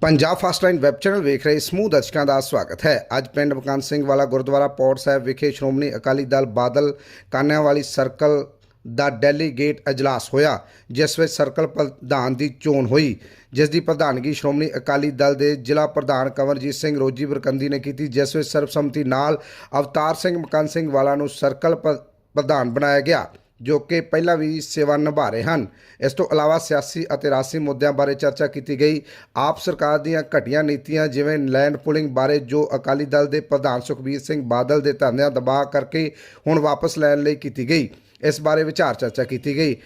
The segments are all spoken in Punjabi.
Punjab fast line web channel ਵੇਖ ਰਹੇ ਸਮੂਹ ਦਰਸ਼ਕਾਂ ਦਾ ਸਵਾਗਤ ਹੈ। ਅੱਜ ਪਿੰਡ ਮਕਾਨ ਸਿੰਘ ਵਾਲਾ ਗੁਰਦੁਆਰਾ ਪੌੜ ਸਾਹਿਬ ਵਿਖੇ ਸ਼੍ਰੋਮਣੀ ਅਕਾਲੀ ਦਲ ਬਾਦਲ ਕਾਨਿਆਂਵਾਲੀ ਸਰਕਲ ਦਾ ਡੈਲੀਗੇਟ ਅਜਲਾਸ ਹੋਇਆ, ਜਿਸ ਵਿੱਚ ਸਰਕਲ ਪ੍ਰਧਾਨ ਦੀ ਚੋਣ ਹੋਈ। ਜਿਸ ਦੀ ਪ੍ਰਧਾਨਗੀ ਸ਼੍ਰੋਮਣੀ ਅਕਾਲੀ ਦਲ ਦੇ ਜ਼ਿਲ੍ਹਾ ਪ੍ਰਧਾਨ ਕੰਵਰਜੀਤ ਸਿੰਘ ਰੋਜੀ ਬਰਕੰਦੀ ਨੇ ਕੀਤੀ, ਜਿਸ ਵਿੱਚ ਸਰਬਸੰਮਤੀ ਨਾਲ ਅਵਤਾਰ ਸਿੰਘ ਮਕਾਨ ਸਿੰਘ ਵਾਲਾ ਨੂੰ ਸਰਕਲ ਪ- ਪ੍ਰਧਾਨ ਬਣਾਇਆ ਗਿਆ। ਜੋ ਕਿ ਪਹਿਲਾਂ ਵੀ ਸੇਵਾ ਨਿਭਾ ਰਹੇ ਹਨ। ਇਸ ਤੋਂ ਇਲਾਵਾ ਸਿਆਸੀ ਅਤੇ ਰਾਜਸੀ ਮੁੱਦਿਆਂ ਬਾਰੇ ਚਰਚਾ ਕੀਤੀ ਗਈ। ਆਪ ਸਰਕਾਰ ਦੀਆਂ ਘਟੀਆਂ ਨੀਤੀਆਂ ਜਿਵੇਂ ਲੈਂਡ ਪੁਲਿੰਗ ਬਾਰੇ ਜੋ ਅਕਾਲੀ ਦਲ ਦੇ ਪ੍ਰਧਾਨ ਸੁਖਬੀਰ ਸਿੰਘ ਬਾਦਲ ਦੇ ਧਰਨਿਆਂ ਦਬਾਅ ਕਰਕੇ ਹੁਣ ਵਾਪਸ ਲੈਣ ਲਈ ਕੀਤੀ ਗਈ, ਇਸ ਬਾਰੇ ਵਿਚਾਰ ਚਰਚਾ ਕੀਤੀ ਗਈ।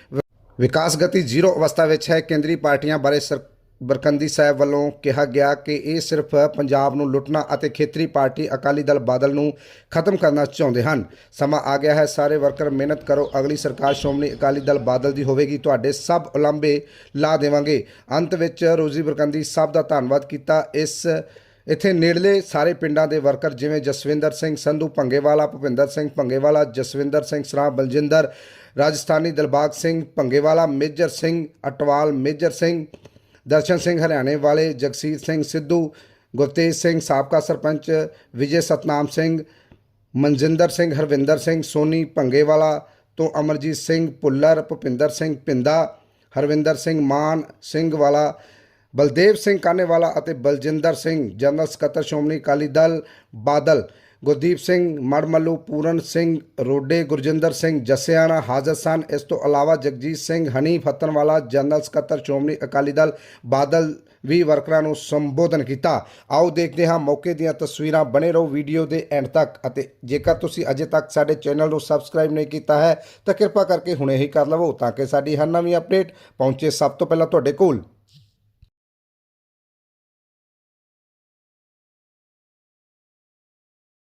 ਵਿਕਾਸ ਗਤੀ ਜ਼ੀਰੋ ਅਵਸਥਾ ਵਿੱਚ ਹੈ। ਕੇਂਦਰੀ ਪਾਰਟੀਆਂ ਬਾਰੇ ਸਰ ਬਰਕੰਦੀ ਸਾਹਿਬ ਵੱਲੋਂ ਕਿਹਾ ਗਿਆ ਕਿ ਇਹ ਸਿਰਫ ਪੰਜਾਬ ਨੂੰ ਲੁੱਟਣਾ ਅਤੇ ਖੇਤਰੀ ਪਾਰਟੀ ਅਕਾਲੀ ਦਲ ਬਾਦਲ ਨੂੰ ਖਤਮ ਕਰਨਾ ਚਾਹੁੰਦੇ ਹਨ। ਸਮਾਂ ਆ ਗਿਆ ਹੈ, ਸਾਰੇ ਵਰਕਰ ਮਿਹਨਤ ਕਰੋ, ਅਗਲੀ ਸਰਕਾਰ ਸ਼੍ਰੋਮਣੀ ਅਕਾਲੀ ਦਲ ਬਾਦਲ ਦੀ ਹੋਵੇਗੀ, ਤੁਹਾਡੇ ਸਭ ਉਲੰਬੇ ਲਾ ਦੇਵਾਂਗੇ। ਅੰਤ ਵਿੱਚ ਰੋਜ਼ੀ ਬਰਕੰਦੀ ਸਭ ਦਾ ਧੰਨਵਾਦ ਕੀਤਾ। ਇਸ ਇੱਥੇ ਨੇੜਲੇ ਸਾਰੇ ਪਿੰਡਾਂ ਦੇ ਵਰਕਰ ਜਿਵੇਂ ਜਸਵਿੰਦਰ ਸਿੰਘ ਸੰਧੂ, ਭੰਗੇਵਾਲਾ ਭੁਪਿੰਦਰ ਸਿੰਘ, ਭੰਗੇਵਾਲਾ ਜਸਵਿੰਦਰ ਸਿੰਘ ਸਰਾ ਬਲਜਿੰਦਰ, ਰਾਜਸਥਾਨੀ ਦਿਲਬਾਗ ਸਿੰਘ, ਭੰਗੇਵਾਲਾ ਮੇਜਰ ਸਿੰਘ, ਅਟਵਾਲ ਮੇਜਰ ਸਿੰਘ ਦਰਸ਼ਨ ਸਿੰਘ ਹਰਿਆਣੇ ਵਾਲੇ ਜਗਸੀਰ ਸਿੰਘ ਸਿੱਧੂ, ਗੁਰਤੇਜ ਸਿੰਘ ਸਾਬਕਾ ਸਰਪੰਚ, ਵਿਜੇ ਸਤਨਾਮ ਸਿੰਘ, ਮਨਜਿੰਦਰ ਸਿੰਘ, ਹਰਵਿੰਦਰ ਸਿੰਘ, ਸੋਨੀ ਭੰਗੇਵਾਲਾ ਤੋਂ ਅਮਰਜੀਤ ਸਿੰਘ, ਭੁੱਲਰ, ਭੁਪਿੰਦਰ ਸਿੰਘ ਪਿੰਦਾ, ਹਰਵਿੰਦਰ ਸਿੰਘ ਮਾਨ ਸਿੰਘ ਵਾਲਾ, ਬਲਦੇਵ ਸਿੰਘ ਕਾਨੇਵਾਲਾ ਅਤੇ ਬਲਜਿੰਦਰ ਸਿੰਘ, ਜਨਰਲ ਸਕੱਤਰ ਸ਼੍ਰੋਮਣੀ ਅਕਾਲੀ ਦਲ ਬਾਦਲ। ਗੁਰਦੀਪ ਸਿੰਘ, ਮੜਮੱਲੂ, ਪੂਰਨ ਸਿੰਘ, ਰੋਡੇ, ਗੁਰਜਿੰਦਰ ਸਿੰਘ, ਜਸਿਆਣਾ, ਹਾਜ਼ਰ ਸਨ। ਇਸ ਤੋਂ ਇਲਾਵਾ ਜਗਜੀਤ ਸਿੰਘ, ਹਨੀ ਫੱਤਨਵਾਲਾ, ਜਨਰਲ ਸਕੱਤਰ, ਸ਼੍ਰੋਮਣੀ ਅਕਾਲੀ ਦਲ, ਬਾਦਲ ਵੀ ਵਰਕਰਾਂ ਨੂੰ ਸੰਬੋਧਨ ਕੀਤਾ। ਆਓ ਦੇਖਦੇ ਹਾਂ ਮੌਕੇ ਦੀਆਂ ਤਸਵੀਰਾਂ। ਬਣੇ ਰਹੋ ਵੀਡੀਓ ਦੇ ਐਂਡ ਤੱਕ ਅਤੇ ਜੇਕਰ ਤੁਸੀਂ ਅਜੇ ਤੱਕ ਸਾਡੇ ਚੈਨਲ ਨੂੰ ਸਬਸਕ੍ਰਾਈਬ ਨਹੀਂ ਕੀਤਾ ਹੈ, ਤਾਂ ਕਿਰਪਾ ਕਰਕੇ ਹੁਣੇ ਹੀ ਕਰ ਲਵੋ ਤਾਂ ਕਿ ਸਾਡੀ ਹਰ ਨਵੀਂ ਅਪਡੇਟ ਪਹੁੰਚੇ ਸਭ ਤੋਂ ਪਹਿਲਾਂ ਤੁਹਾਡੇ ਕੋਲ।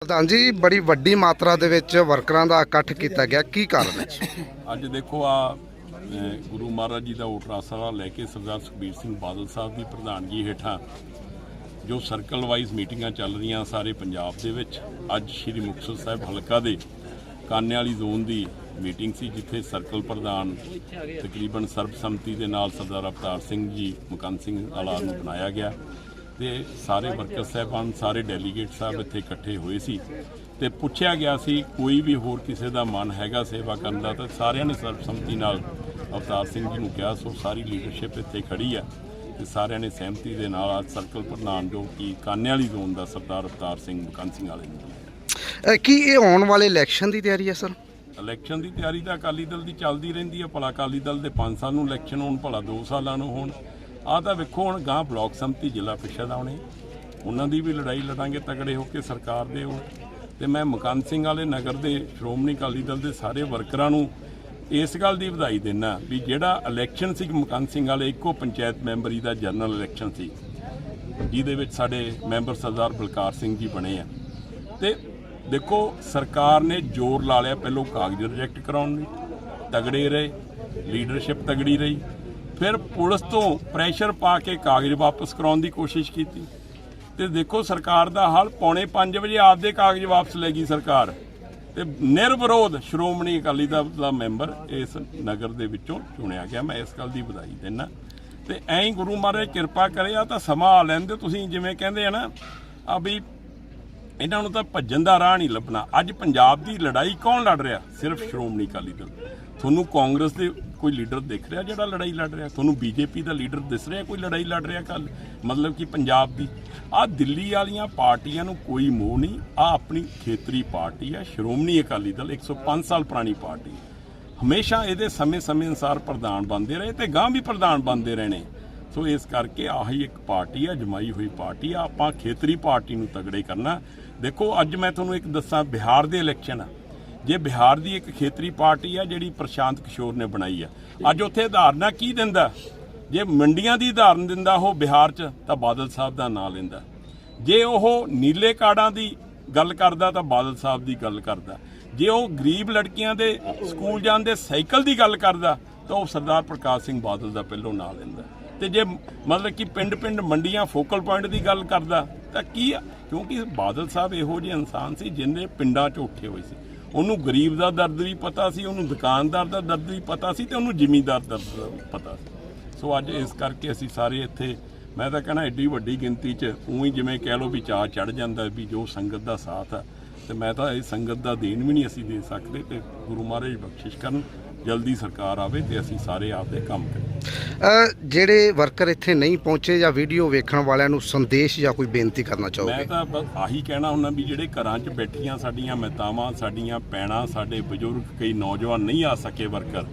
ਪ੍ਰਧਾਨ ਜੀ, ਬੜੀ ਵੱਡੀ ਮਾਤਰਾ ਦੇ ਵਿੱਚ ਵਰਕਰਾਂ ਦਾ ਇਕੱਠ ਕੀਤਾ ਗਿਆ। ਕੀ ਕਾਰਨ ਹੈ? ਅੱਜ ਦੇਖੋ ਆ ਗੁਰੂ ਮਹਾਰਾਜ ਜੀ ਦਾ ਓਟ ਆਸਰਾ ਲੈ ਕੇ ਸਰਦਾਰ ਸੁਖਬੀਰ ਸਿੰਘ ਬਾਦਲ ਸਾਹਿਬ ਦੀ ਪ੍ਰਧਾਨਗੀ ਹੇਠਾਂ ਜੋ ਸਰਕਲ ਵਾਈਜ਼ ਮੀਟਿੰਗਾਂ ਚੱਲ ਰਹੀਆਂ ਸਾਰੇ ਪੰਜਾਬ ਦੇ ਵਿੱਚ, ਅੱਜ ਸ੍ਰੀ ਮੁਕਤਸਰ ਸਾਹਿਬ ਹਲਕਾ ਦੇ ਕਾਨੇ ਵਾਲੀ ਜ਼ੋਨ ਦੀ ਮੀਟਿੰਗ ਸੀ, ਜਿੱਥੇ ਸਰਕਲ ਪ੍ਰਧਾਨ ਤਕਰੀਬਨ ਸਰਬਸੰਮਤੀ ਦੇ ਨਾਲ ਸਰਦਾਰ ਅਵਤਾਰ ਸਿੰਘ ਜੀ, ਮੁਕੰਦ ਸਿੰਘ ਆਲਾ ਨੂੰ ਬਣਾਇਆ ਗਿਆ। ਤੇ ਸਾਰੇ ਵਰਕਰ ਸਾਹਿਬਾਨ ਸਾਰੇ ਡੈਲੀਗੇਟ ਸਾਹਿਬ ਇੱਥੇ ਇਕੱਠੇ ਹੋਏ ਸੀ ਤੇ ਪੁੱਛਿਆ ਗਿਆ ਸੀ ਕੋਈ ਵੀ ਹੋਰ ਕਿਸੇ ਦਾ ਮਨ ਹੈਗਾ ਸੇਵਾ ਕਰਨ ਦਾ ਤਾਂ ਸਾਰਿਆਂ ਨੇ ਸਰਬਸੰਮਤੀ ਨਾਲ ਅਵਤਾਰ ਸਿੰਘ ਜੀ ਨੂੰ ਕਿਹਾ ਸੋ ਸਾਰੀ ਲੀਡਰਸ਼ਿਪ ਇੱਥੇ ਖੜੀ ਆ ਤੇ ਸਾਰਿਆਂ ਨੇ ਸਹਿਮਤੀ ਦੇ ਨਾਲ ਅੱਜ ਸਰਕਲ ਪ੍ਰਧਾਨ ਜੋ ਕਿ ਕਾਨੇ ਵਾਲੀ ਜ਼ੋਨ ਦਾ ਸਰਦਾਰ ਅਵਤਾਰ ਸਿੰਘ ਮੁਕੰਦ ਸਿੰਘ ਵਾਲੇ ਨੂੰ ਕੀ ਇਹ ਆਉਣ ਵਾਲੇ ਇਲੈਕਸ਼ਨ ਦੀ ਤਿਆਰੀ ਹੈ ਸਰ? ਇਲੈਕਸ਼ਨ ਦੀ ਤਿਆਰੀ ਤਾਂ ਅਕਾਲੀ ਦਲ ਦੀ ਚੱਲਦੀ ਰਹਿੰਦੀ ਹੈ ਭਲਾ ਅਕਾਲੀ ਦਲ ਦੇ 5 ਸਾਲ ਨੂੰ ਇਲੈਕਸ਼ਨ ਹੋਣ ਭਲਾ 2 ਸਾਲਾਂ ਨੂੰ ਹੋਣ। ਆਹ ਤਾਂ ਵੇਖੋ ਹੁਣ ਗਾਂ ਬਲਾਕ ਸੰਮਤੀ ਜ਼ਿਲ੍ਹਾ ਪ੍ਰੀਸ਼ਦ ਆਉਣੇ। ਉਹਨਾਂ ਦੀ ਵੀ ਲੜਾਈ ਲੜਾਂਗੇ, ਤਗੜੇ ਹੋ ਕੇ ਸਰਕਾਰ ਦੇ ਹੋ ਤੇ ਮੈਂ ਮਕਾਨ ਸਿੰਘ ਵਾਲੇ ਨਗਰ ਦੇ ਸ਼੍ਰੋਮਣੀ ਅਕਾਲੀ ਦਲ ਦੇ ਸਾਰੇ ਵਰਕਰਾਂ ਨੂੰ ਇਸ ਗੱਲ ਦੀ ਵਧਾਈ ਦਿੰਦਾ ਵੀ ਜਿਹੜਾ ਇਲੈਕਸ਼ਨ ਸੀ ਮਕਾਨ ਸਿੰਘ ਵਾਲੇ ਇੱਕੋ ਪੰਚਾਇਤ ਮੈਂਬਰੀ ਦਾ ਜਨਰਲ ਇਲੈਕਸ਼ਨ ਸੀ, ਜਿਹਦੇ ਵਿੱਚ ਸਾਡੇ ਮੈਂਬਰ ਸਰਦਾਰ ਬਲਕਾਰ ਸਿੰਘ ਜੀ ਬਣੇ ਆ। ਤੇ ਦੇਖੋ, ਸਰਕਾਰ ਨੇ ਜ਼ੋਰ ਲਾ ਲਿਆ, ਪਹਿਲੋਂ ਕਾਗਜ਼ ਰਿਜੈਕਟ ਕਰਾਉਣ ਲਈ। ਤਗੜੇ ਰਹੇ ਲੀਡਰਸ਼ਿਪ ਤਗੜੀ ਰਹੀ। ਫਿਰ ਪੁਲਿਸ ਤੋਂ ਪ੍ਰੈਸ਼ਰ ਪਾ ਕੇ ਕਾਗਜ਼ ਵਾਪਸ ਕਰਾਉਣ ਦੀ ਕੋਸ਼ਿਸ਼ ਕੀਤੀ। ਤੇ ਦੇਖੋ ਸਰਕਾਰ ਦਾ ਹਾਲ, ਪੌਣੇ 5 ਵਜੇ ਆਪਦੇ ਕਾਗਜ਼ ਵਾਪਸ ਲੈ ਗਈ ਸਰਕਾਰ। ਤੇ ਨਿਰਵਿਰੋਧ ਸ਼੍ਰੋਮਣੀ ਅਕਾਲੀ ਦਲ ਦਾ ਮੈਂਬਰ ਇਸ ਨਗਰ ਦੇ ਵਿੱਚੋਂ ਚੁਣਿਆ ਗਿਆ। ਮੈਂ ਇਸ ਗੱਲ ਦੀ ਵਧਾਈ ਦਿੰਦਾ। ਤੇ ਐਂ ਹੀ ਗੁਰੂ ਮਹਾਰਾਜ ਕਿਰਪਾ ਕਰੇ ਆ ਤਾਂ ਸਮਾਂ ਆ ਲੈਂਦੇ ਤੁਸੀਂ ਜਿਵੇਂ ਕਹਿੰਦੇ ਆ ਨਾ, ਆ ਵੀ ਇਹਨਾਂ ਨੂੰ ਤਾਂ ਭੱਜਣ ਦਾ ਰਾਹ ਨਹੀਂ ਲੱਭਣਾ। ਅੱਜ ਪੰਜਾਬ ਦੀ ਲੜਾਈ ਕੌਣ ਲੜ ਰਿਹਾ? ਸਿਰਫ ਸ਼੍ਰੋਮਣੀ ਅਕਾਲੀ ਦਲ। ਤੁਹਾਨੂੰ ਕਾਂਗਰਸ ਦੇ ਕੋਈ ਲੀਡਰ ਦਿਖ ਰਿਹਾ ਜਿਹੜਾ ਲੜਾਈ ਲੜ ਰਿਹਾ? ਤੁਹਾਨੂੰ ਬੀਜੇਪੀ ਦਾ ਲੀਡਰ ਦਿਸ ਰਿਹਾ ਕੋਈ ਲੜਾਈ ਲੜ ਰਿਹਾ ਕੱਲ? ਮਤਲਬ ਕਿ ਪੰਜਾਬ ਦੀ। ਆ ਦਿੱਲੀ ਵਾਲੀਆਂ ਪਾਰਟੀਆਂ ਨੂੰ ਕੋਈ ਮੋਹ ਨਹੀਂ। ਆ ਆਪਣੀ ਖੇਤਰੀ ਪਾਰਟੀ ਹੈ। ਸ਼੍ਰੋਮਣੀ ਅਕਾਲੀ ਦਲ 105 ਸਾਲ ਪੁਰਾਣੀ ਪਾਰਟੀ। ਹਮੇਸ਼ਾ ਇਹਦੇ ਸਮੇਂ-ਸਮੇਂ ਅਨੁਸਾਰ ਪ੍ਰਧਾਨ ਬਣਦੇ ਰਹੇ ਤੇ ਗਾਂ ਵੀ ਪ੍ਰਧਾਨ ਬਣਦੇ ਰਹਿਣੇ ਸੋ ਇਸ ਕਰਕੇ ਆਹੀ ਇੱਕ ਪਾਰਟੀ ਆ, ਜਮਾਈ ਹੋਈ ਪਾਰਟੀ ਆ। ਆਪਾਂ ਖੇਤਰੀ ਪਾਰਟੀ ਨੂੰ ਤਗੜੇ ਕਰਨਾ। ਦੇਖੋ, ਅੱਜ ਮੈਂ ਤੁਹਾਨੂੰ ਇੱਕ ਦੱਸਾਂ, ਬਿਹਾਰ ਦੇ ਇਲੈਕਸ਼ਨ ਆ। ਜੇ ਬਿਹਾਰ ਦੀ ਇੱਕ ਖੇਤਰੀ ਪਾਰਟੀ ਆ, ਜਿਹੜੀ ਪ੍ਰਸ਼ਾਂਤ ਕਿਸ਼ੋਰ ਨੇ ਬਣਾਈ ਆ। ਅੱਜ ਉੱਥੇ ਧਾਰਨਾ ਕੀ ਦਿੰਦਾ? ਜੇ ਮੰਡੀਆਂ ਦੀ ਧਾਰਨ ਦਿੰਦਾ ਉਹ ਬਿਹਾਰ 'ਚ, ਤਾਂ ਬਾਦਲ ਸਾਹਿਬ ਦਾ ਨਾਂ ਲੈਂਦਾ। ਜੇ ਉਹ ਨੀਲੇ ਕਾੜਾਂ ਦੀ ਗੱਲ ਕਰਦਾ, ਤਾਂ ਬਾਦਲ ਸਾਹਿਬ ਦੀ ਗੱਲ ਕਰਦਾ। ਜੇ ਉਹ ਗਰੀਬ ਲੜਕੀਆਂ ਦੇ ਸਕੂਲ ਜਾਣ ਦੇ ਸਾਈਕਲ ਦੀ ਗੱਲ ਕਰਦਾ, ਤਾਂ ਉਹ ਸਰਦਾਰ ਪ੍ਰਕਾਸ਼ ਸਿੰਘ ਬਾਦਲ ਦਾ ਪਹਿਲੋਂ ਨਾਂ ਲੈਂਦਾ। ਤੇ ਜੇ ਮਤਲਬ ਕਿ ਪਿੰਡ-ਪਿੰਡ ਮੰਡੀਆਂ ਫੋਕਲ ਪੁਆਇੰਟ ਦੀ ਗੱਲ ਕਰਦਾ, ਤਾਂ ਕੀ ਆ? ਕਿਉਂਕਿ ਬਾਦਲ ਸਾਹਿਬ ਇਹੋ ਜਿਹੇ ਇਨਸਾਨ ਸੀ ਜਿਨ੍ਹਾਂ ਪਿੰਡਾਂ 'ਚ ਉੱਠੇ ਹੋਏ ਸੀ। ਉਹਨੂੰ ਗਰੀਬ ਦਾ ਦਰਦ ਵੀ ਪਤਾ ਸੀ, ਉਹਨੂੰ ਦੁਕਾਨਦਾਰ ਦਾ ਦਰਦ ਵੀ ਪਤਾ ਸੀ ਤੇ ਉਹਨੂੰ ਜ਼ਿਮੀਂਦਾਰ ਦਾ ਦਰਦ ਵੀ ਪਤਾ ਸੀ। ਸੋ ਅੱਜ ਇਸ ਕਰਕੇ ਅਸੀਂ ਸਾਰੇ ਇੱਥੇ, ਮੈਂ ਤਾਂ ਕਹਿੰਦਾ ਐਡੀ ਵੱਡੀ ਗਿਣਤੀ 'ਚ ਉਹੀ ਜਿਵੇਂ ਕਹਿ ਲਓ ਵੀ ਚਾਹ ਚੜ ਜਾਂਦਾ ਵੀ ਜੋ ਸੰਗਤ ਦਾ ਸਾਥ ਆ, ਤੇ ਮੈਂ ਤਾਂ ਇਹ ਸੰਗਤ ਦਾ ਦੇਣ ਵੀ ਨਹੀਂ ਅਸੀਂ ਦੇ ਸਕਦੇ ਤੇ ਗੁਰੂ ਮਹਾਰਾਜ ਬਖਸ਼ਿਸ਼ ਕਰਨ। ਜਲਦੀ ਸਰਕਾਰ ਆਵੇ ਤੇ ਅਸੀਂ ਸਾਰੇ ਆਪਦੇ ਕੰਮ ਕਰੀਏ। ਜਿਹੜੇ ਵਰਕਰ ਇੱਥੇ ਨਹੀਂ ਪਹੁੰਚੇ ਜਾਂ ਵੀਡੀਓ ਵੇਖਣ ਵਾਲਿਆਂ ਨੂੰ ਸੰਦੇਸ਼ ਜਾਂ ਕੋਈ ਬੇਨਤੀ ਕਰਨਾ ਮੈਂ ਚਾਹੋਗੇ ਤਾਂ ਬਸ ਆਹੀ ਕਹਿਣਾ ਹੁੰਦਾ ਵੀ ਜਿਹੜੇ ਘਰਾਂ 'ਚ ਬੈਠੀਆਂ ਸਾਡੀਆਂ ਮਾਤਾਵਾਂ ਸਾਡੀਆਂ ਭੈਣਾਂ ਸਾਡੇ ਬਜ਼ੁਰਗ ਕਈ ਨੌਜਵਾਨ ਨਹੀਂ ਆ ਸਕੇ ਵਰਕਰ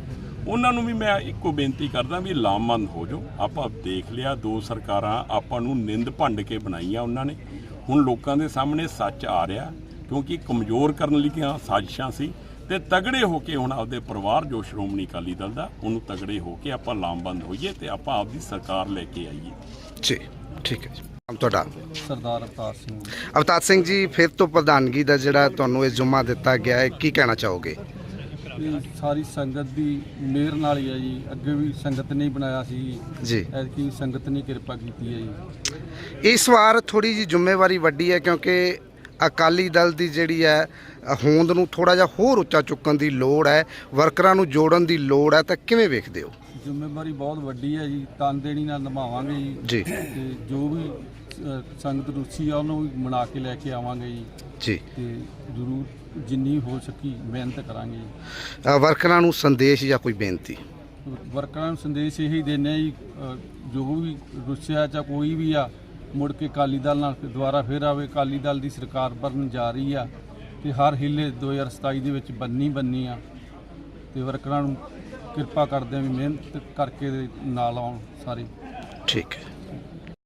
ਉਹਨਾਂ ਨੂੰ ਵੀ ਮੈਂ ਇੱਕੋ ਬੇਨਤੀ ਕਰਦਾ ਵੀ ਲਾਮਬੰਦ ਹੋ ਜਾਓ। ਆਪਾਂ ਦੇਖ ਲਿਆ ਦੋ ਸਰਕਾਰਾਂ ਆਪਾਂ ਨੂੰ ਨਿੰਦ ਭੰਡ ਕੇ ਬਣਾਈਆਂ ਉਹਨਾਂ ਨੇ। ਹੁਣ ਲੋਕਾਂ ਦੇ ਸਾਹਮਣੇ ਸੱਚ ਆ ਰਿਹਾ ਕਿਉਂਕਿ ਕਮਜ਼ੋਰ ਕਰਨ ਲਈਆਂ ਸਾਜ਼ਿਸ਼ਾਂ ਸੀ। ਤੇ ਤਗੜੇ ਹੋ ਕੇ ਹੁਣ ਆਪਦੇ ਪਰਿਵਾਰ ਜੋ ਸ਼੍ਰੋਮਣੀ ਅਕਾਲੀ ਦਲ ਦਾ ਉਹਨੂੰ ਤਗੜੇ ਹੋ ਕੇ ਆਪਾਂ ਲਾਮਬੰਦ ਹੋਈਏ ਤੇ ਆਪਾਂ ਆਪਦੀ ਸਰਕਾਰ ਲੈ ਕੇ ਆਈਏ। ਜੀ ਠੀਕ ਹੈ ਨਾਮ ਤੁਹਾਡਾ? ਸਰਦਾਰ ਅਵਤਾਰ ਸਿੰਘ। ਅਵਤਾਰ ਸਿੰਘ ਜੀ ਫਿਰ ਤੋਂ ਪ੍ਰਧਾਨਗੀ ਦਾ ਜਿਹੜਾ ਤੁਹਾਨੂੰ ਇਹ ਜੁਮਾ ਦਿੱਤਾ ਗਿਆ ਹੈ ਕੀ ਕਹਿਣਾ ਚਾਹੋਗੇ? ਇਹ ਸਾਰੀ ਸੰਗਤ ਦੀ ਮਿਹਰ ਨਾਲ ਹੀ ਹੈ ਜੀ। ਅੱਗੇ ਵੀ ਸੰਗਤ ਨੇ ਹੀ ਬਣਾਇਆ ਸੀ। ਜੀ। ਐਤਕੀ ਸੰਗਤ ਨੇ ਕਿਰਪਾ ਕੀਤੀ ਹੈ ਜੀ। ਇਸ ਵਾਰ ਥੋੜੀ ਜੀ ਜ਼ਿੰਮੇਵਾਰੀ ਵੱਡੀ ਹੈ ਕਿਉਂਕਿ ਅਕਾਲੀ ਦਲ ਦੀ ਜਿਹੜੀ ਹੈ ਹੋਂਦ ਨੂੰ ਥੋੜਾ ਜਿਹਾ ਹੋਰ ਉੱਚਾ ਚੁੱਕਣ ਦੀ ਲੋੜ ਹੈ ਵਰਕਰਾਂ ਨੂੰ ਜੋੜਨ ਦੀ ਲੋੜ ਹੈ ਤਾਂ ਕਿਵੇਂ ਵੇਖਦੇ ਹੋ? ਜ਼ਿੰਮੇਵਾਰੀ ਬਹੁਤ ਵੱਡੀ ਹੈ ਜੀ ਤਨਦੇਣੀ ਨਾਲ ਨਿਭਾਵਾਂਗੇ ਜੀ। ਜੀ। ਤੇ ਜੋ ਵੀ ਸੰਗਤ ਰੁਚੀ ਆ ਉਹਨੂੰ ਵੀ ਮਨਾ ਕੇ ਲੈ ਕੇ ਆਵਾਂਗੇ ਜੀ। ਜੀ। ਤੇ ਜ਼ਰੂਰ ਜਿੰਨੀ ਹੋ ਸਕੀ ਮਿਹਨਤ ਕਰਾਂਗੇ ਜੀ। ਵਰਕਰਾਂ ਨੂੰ ਸੰਦੇਸ਼ ਜਾਂ ਕੋਈ ਬੇਨਤੀ? ਵਰਕਰਾਂ ਨੂੰ ਸੰਦੇਸ਼ ਇਹੀ ਆ ਜੀ ਜੋ ਵੀ ਰੁੱਸਿਆ ਜਾਂ ਕੋਈ ਵੀ ਆ ਮੁੜ ਕੇ ਅਕਾਲੀ ਦਲ ਨਾਲ ਦੁਬਾਰਾ ਫਿਰ ਆਵੇ ਅਕਾਲੀ ਦਲ ਦੀ ਸਰਕਾਰ ਬਣਨ ਜਾ ਰਹੀ ਆ ਤੇ ਹਰ ਹਿੱਲੇ 2027 ਦੇ ਵਿੱਚ ਬੰਨੀ ਬੰਨੀ ਆ ਤੇ ਵਰਕਰਾਂ ਨੂੰ ਕਿਰਪਾ ਕਰਦੇ ਆ ਵੀ ਮਿਹਨਤ ਕਰਕੇ ਦੇ ਨਾਲ ਆਉਣ ਸਾਰੇ। ਠੀਕ ਹੈ।